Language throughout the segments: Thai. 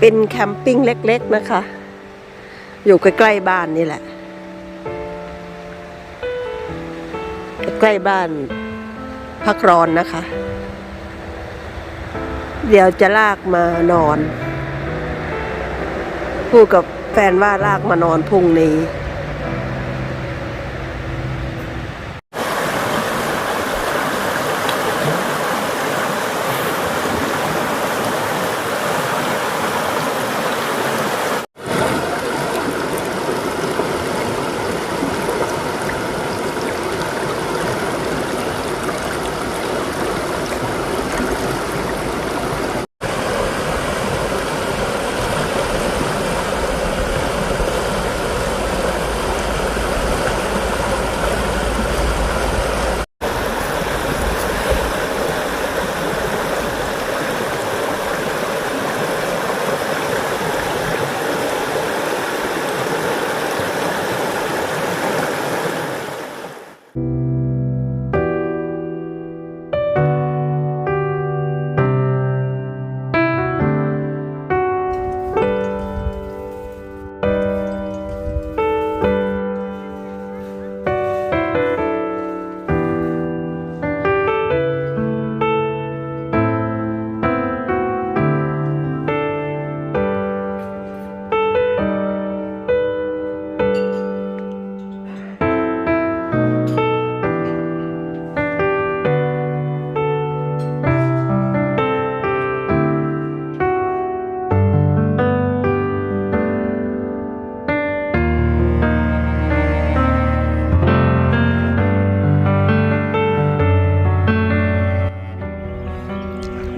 เป็นแคมปิ้งเล็ก ๆ นะคะ อยู่ใกล้ๆบ้านนี่แหละ ใกล้บ้านพักร้อนนะคะ เดี๋ยวจะลากมานอน พูดกับแฟนว่าลากมานอนพรุ่งนี้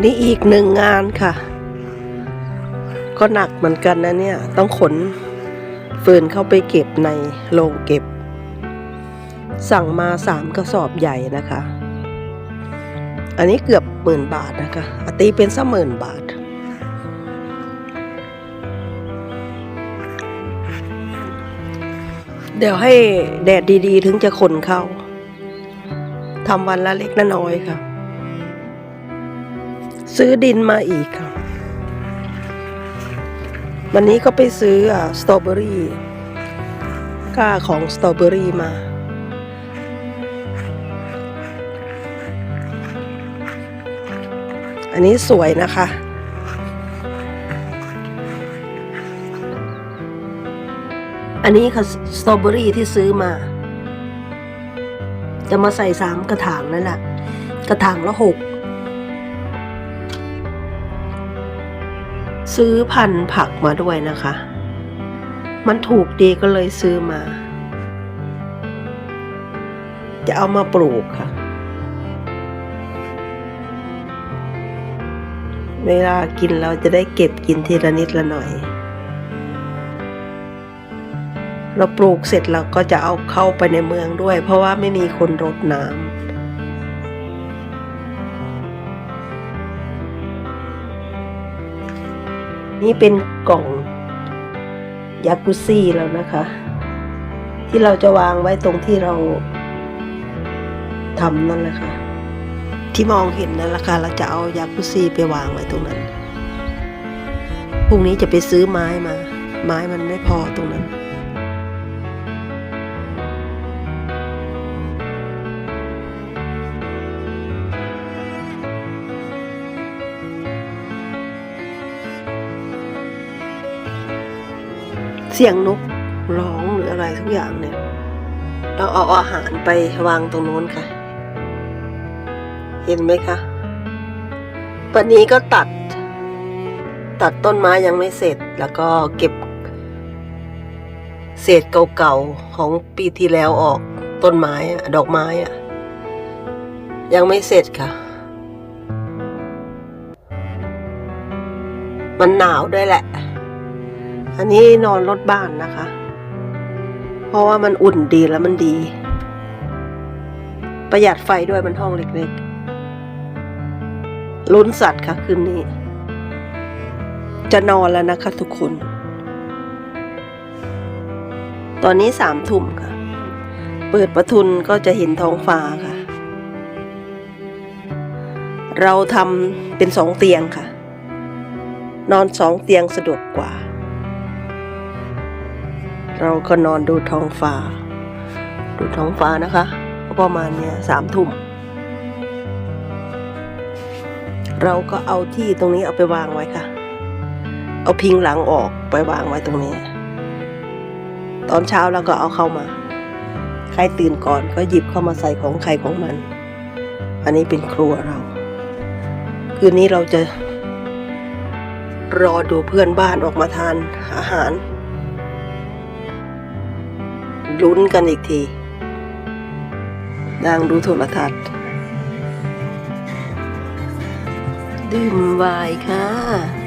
นี่อีกหนึ่งงานค่ะ ก็หนักเหมือนกันนะเนี่ย ต้องขนฟืนเข้าไปเก็บในโรงเก็บ สั่งมาสามกระสอบใหญ่นะคะ อันนี้เกือบหมื่นบาทนะคะอตีเป็นสักหมื่นบาท เดี๋ยวให้แดดดีๆ ถึงจะขนเข้าทำวันละเล็กละน้อยค่ะ ซื้อดินมาอีกค่ะ วันนี้ก็ไปซื้ออสตรอเบอรี่กล้าของสตรอเบอรี่มา อันนี้สวยนะคะ อันนี้ค่ะสตรอเบอรี่ที่ซื้อมา จะมาใส่สามกระถางนั่นแหละ กระถางละหก ซื้อพันธุ์ผักมาด้วยนะคะ มันถูกดีก็เลยซื้อมา จะเอามาปลูกค่ะ เวลากินเราจะได้เก็บกินทีละนิดละหน่อย เราปลูกเสร็จเราก็จะเอาเข้าไปในเมืองด้วย เพราะว่าไม่มีคนรดน้ำ นี่เป็นกล่องยากุซี่แล้วนะคะ ที่เราจะวางไว้ตรงที่เราทำนั่นแหละค่ะ ที่มองเห็นนั่นแหละค่ะเราจะเอายากุซี่ไปวางไว้ตรงนั้นพรุ่งนี้จะไปซื้อไม้มา ไม้มันไม่พอตรงนั้น สียงนกร้องหรืออะไรทุกอย่างเนี่ย เราเอาอาหารไปวางตรงนู้นค่ะ เห็นไหมคะวันนี้ก็ตัด ตัดต้นไม้ยังไม่เสร็จ แล้วก็เก็บ เศษเก่าๆของปีที่แล้วออกต้นไม้อะดอกไม้อะยังไม่เสร็จค่ะ มันหนาวด้วยแหละ อันนี้นอนรถบ้านนะคะ เพราะว่ามันอุ่นดีแล้วมันดี ประหยัดไฟด้วยมันห้องเล็กๆลุ้นสัตว์ค่ะคืนนี้ จะนอนแล้วนะคะทุกคน ตอนนี้สามทุ่มค่ะ เปิดประทุนก็จะเห็นท้องฟ้าค่ะ เราทำเป็นสองเตียงค่ะนอนสองเตียงสะดวกกว่า เราก็นอนดูท้องฟ้า ดูท้องฟ้านะคะก็ประมาณเนี้ยสามทุ่ม เราก็เอาที่ตรงนี้เอาไปวางไว้ค่ะ เอาพิงหลังออกไปวางไว้ตรงนี้ ตอนเช้าเราก็เอาเข้ามา ใครตื่นก่อนก็หยิบเข้ามาใส่ของใครของมัน อันนี้เป็นครัวเรา คืนนี้เราจะรอดูเพื่อนบ้านออกมาทานอาหาร ลุ้นกันอีกทีนั่งดูโทรทัศน์ ดื่มไวน์ค่ะ